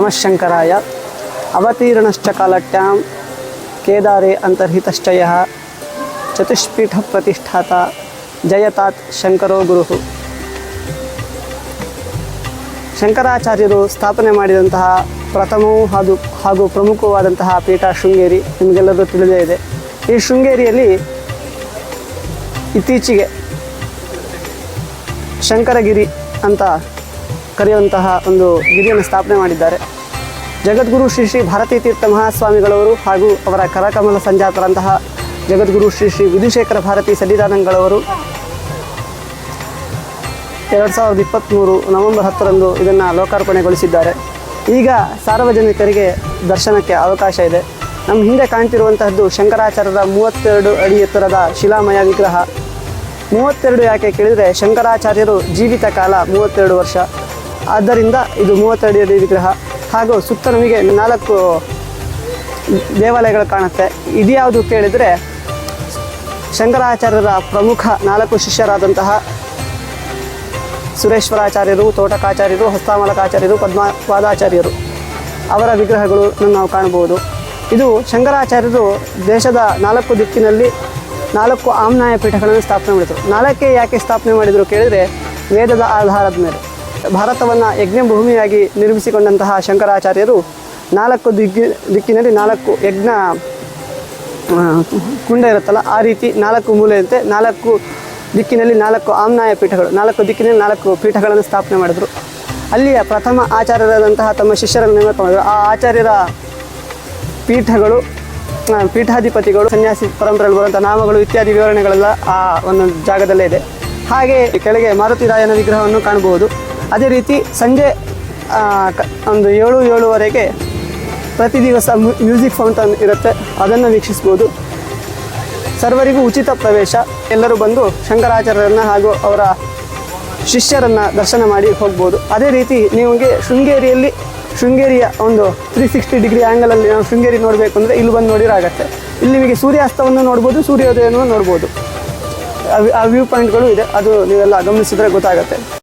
ನಮಃ ಶಂಕರಾಯ ಅವತೀರ್ಣಶ್ಚ ಕಾಲಟ್ಯಾಂ ಕೇದಾರೆ ಅಂತರ್ಹಿತಶ್ಚಯ ಚತುಷ್ಪೀಠ ಪ್ರತಿಷ್ಠಾತ ಜಯತಾತ್ ಶಂಕರೋ ಗುರು ಶಂಕರಾಚಾರ್ಯರು ಸ್ಥಾಪನೆ ಮಾಡಿದಂತಹ ಪ್ರಥಮವೂ ಹಾಗೂ ಹಾಗೂ ಪ್ರಮುಖವಾದಂತಹ ಪೀಠ ಶೃಂಗೇರಿ ನಿಮಗೆಲ್ಲರೂ ತಿಳಿದೇ ಇದೆ. ಈ ಶೃಂಗೇರಿಯಲ್ಲಿ ಇತ್ತೀಚೆಗೆ ಶಂಕರಗಿರಿ ಅಂತ ಕರೆಯುವಂತಹ ಒಂದು ಗಿರಿಯನ್ನು ಸ್ಥಾಪನೆ ಮಾಡಿದ್ದಾರೆ. ಜಗದ್ಗುರು ಶ್ರೀ ಶ್ರೀ ಭಾರತೀ ತೀರ್ಥ ಮಹಾಸ್ವಾಮಿಗಳವರು ಹಾಗೂ ಅವರ ಕರಕಮಲ ಸಂಜಾತರಂತಹ ಜಗದ್ಗುರು ಶ್ರೀ ಶ್ರೀ ವಿಧುಶೇಖರ ಭಾರತಿ ಸನ್ನಿಧಾನಗಳವರು ಎರಡು ಸಾವಿರದ ಇಪ್ಪತ್ತ್ಮೂರು ನವೆಂಬರ್ ಹತ್ತರಂದು ಇದನ್ನು ಲೋಕಾರ್ಪಣೆಗೊಳಿಸಿದ್ದಾರೆ. ಈಗ ಸಾರ್ವಜನಿಕರಿಗೆ ದರ್ಶನಕ್ಕೆ ಅವಕಾಶ ಇದೆ. ನಮ್ಮ ಹಿಂದೆ ಕಾಣ್ತಿರುವಂತಹದ್ದು ಶಂಕರಾಚಾರ್ಯರ ಮೂವತ್ತೆರಡು ಅಡಿ ಎತ್ತರದ ಶಿಲಾಮಯ ವಿಗ್ರಹ. ಮೂವತ್ತೆರಡು ಯಾಕೆ ಕೇಳಿದರೆ ಶಂಕರಾಚಾರ್ಯರು ಜೀವಿತ ಕಾಲ ಮೂವತ್ತೆರಡು ವರ್ಷ. ಆದ್ದರಿಂದ ಇದು ಮೂವತ್ತೆರಡು ಅಡಿ ವಿಗ್ರಹ ಹಾಗೂ ಸುತ್ತ ನಮಗೆ ನಾಲ್ಕು ದೇವಾಲಯಗಳು ಕಾಣುತ್ತೆ. ಇದ್ಯಾವುದು ಕೇಳಿದರೆ ಶಂಕರಾಚಾರ್ಯರ ಪ್ರಮುಖ ನಾಲ್ಕು ಶಿಷ್ಯರಾದಂತಹ ಸುರೇಶ್ವರಾಚಾರ್ಯರು, ತೋಟಕಾಚಾರ್ಯರು, ಹಸ್ತಾಮಲಕಾಚಾರ್ಯರು, ಪದ್ಮಪಾದಾಚಾರ್ಯರು ಅವರ ವಿಗ್ರಹಗಳು ನಾವು ಕಾಣಬಹುದು. ಇದು ಶಂಕರಾಚಾರ್ಯರು ದೇಶದ ನಾಲ್ಕು ದಿಕ್ಕಿನಲ್ಲಿ ನಾಲ್ಕು ಆಮ್ನಾಯ ಪೀಠಗಳನ್ನು ಸ್ಥಾಪನೆ ಮಾಡಿದರು. ನಾಲ್ಕೇ ಯಾಕೆ ಸ್ಥಾಪನೆ ಮಾಡಿದರು ಕೇಳಿದರೆ ವೇದದ ಆಧಾರದ ಮೇಲೆ. ಭಾರತವನ್ನು ಯಜ್ಞ ಭೂಮಿಯಾಗಿ ನಿರ್ಮಿಸಿಕೊಂಡಂತಹ ಶಂಕರಾಚಾರ್ಯರು ನಾಲ್ಕು ದಿಗ್ಗಿ ದಿಕ್ಕಿನಲ್ಲಿ ನಾಲ್ಕು ಯಜ್ಞ ಕುಂಡ ಇರುತ್ತಲ್ಲ, ಆ ರೀತಿ ನಾಲ್ಕು ಮೂಲೆಯಂತೆ ನಾಲ್ಕು ದಿಕ್ಕಿನಲ್ಲಿ ನಾಲ್ಕು ಆಮ್ನಾಯ ಪೀಠಗಳು, ನಾಲ್ಕು ದಿಕ್ಕಿನಲ್ಲಿ ನಾಲ್ಕು ಪೀಠಗಳನ್ನು ಸ್ಥಾಪನೆ ಮಾಡಿದರು. ಅಲ್ಲಿಯ ಪ್ರಥಮ ಆಚಾರ್ಯರಾದಂತಹ ತಮ್ಮ ಶಿಷ್ಯರನ್ನು ನೇಮಕ ಮಾಡಿದರು. ಆ ಆಚಾರ್ಯರ ಪೀಠಗಳು ಪೀಠಾಧಿಪತಿಗಳು, ಸನ್ಯಾಸಿ ಪರಂಪರೆಯಲ್ಲಿ ಬರುವಂಥ ನಾಮಗಳು ಇತ್ಯಾದಿ ವಿವರಣೆಗಳೆಲ್ಲ ಆ ಒಂದು ಜಾಗದಲ್ಲೇ ಇದೆ. ಹಾಗೆ ಕೆಳಗೆ ಮಾರುತಿ ರಾಯನ ವಿಗ್ರಹವನ್ನು ಕಾಣಬಹುದು. ಅದೇ ರೀತಿ ಸಂಜೆ ಒಂದು ಏಳು, ಏಳುವರೆಗೆ ಪ್ರತಿ ದಿವಸ ಮ್ಯೂ- ಮ್ಯೂಸಿಕ್ ಫೌಂಟನ್ ಇರುತ್ತೆ. ಅದನ್ನು ವೀಕ್ಷಿಸ್ಬೋದು ಸರ್ವರಿಗೂ ಉಚಿತ ಪ್ರವೇಶ. ಎಲ್ಲರೂ ಬಂದು ಶಂಕರಾಚಾರ್ಯರನ್ನು ಹಾಗೂ ಅವರ ಶಿಷ್ಯರನ್ನು ದರ್ಶನ ಮಾಡಿ ಹೋಗ್ಬೋದು. ಅದೇ ರೀತಿ ನಿಮಗೆ ಶೃಂಗೇರಿಯಲ್ಲಿ ಶೃಂಗೇರಿಯ ಒಂದು ತ್ರೀ ಸಿಕ್ಸ್ಟಿ ಡಿಗ್ರಿ ಆ್ಯಂಗಲಲ್ಲಿ ನಾವು ಶೃಂಗೇರಿ ನೋಡಬೇಕು ಅಂದರೆ ಇಲ್ಲಿ ಬಂದು ನೋಡಿರಾಗತ್ತೆ ಇಲ್ಲಿ ನಿಮಗೆ ಸೂರ್ಯಾಸ್ತವನ್ನು ನೋಡ್ಬೋದು, ಸೂರ್ಯೋದಯವನ್ನು ನೋಡ್ಬೋದು. ಆ ವ್ಯೂ ಪಾಯಿಂಟ್ಗಳು ಇದೆ. ಅದು ನೀವೆಲ್ಲ ಗಮನಿಸಿದ್ರೆ ಗೊತ್ತಾಗುತ್ತೆ.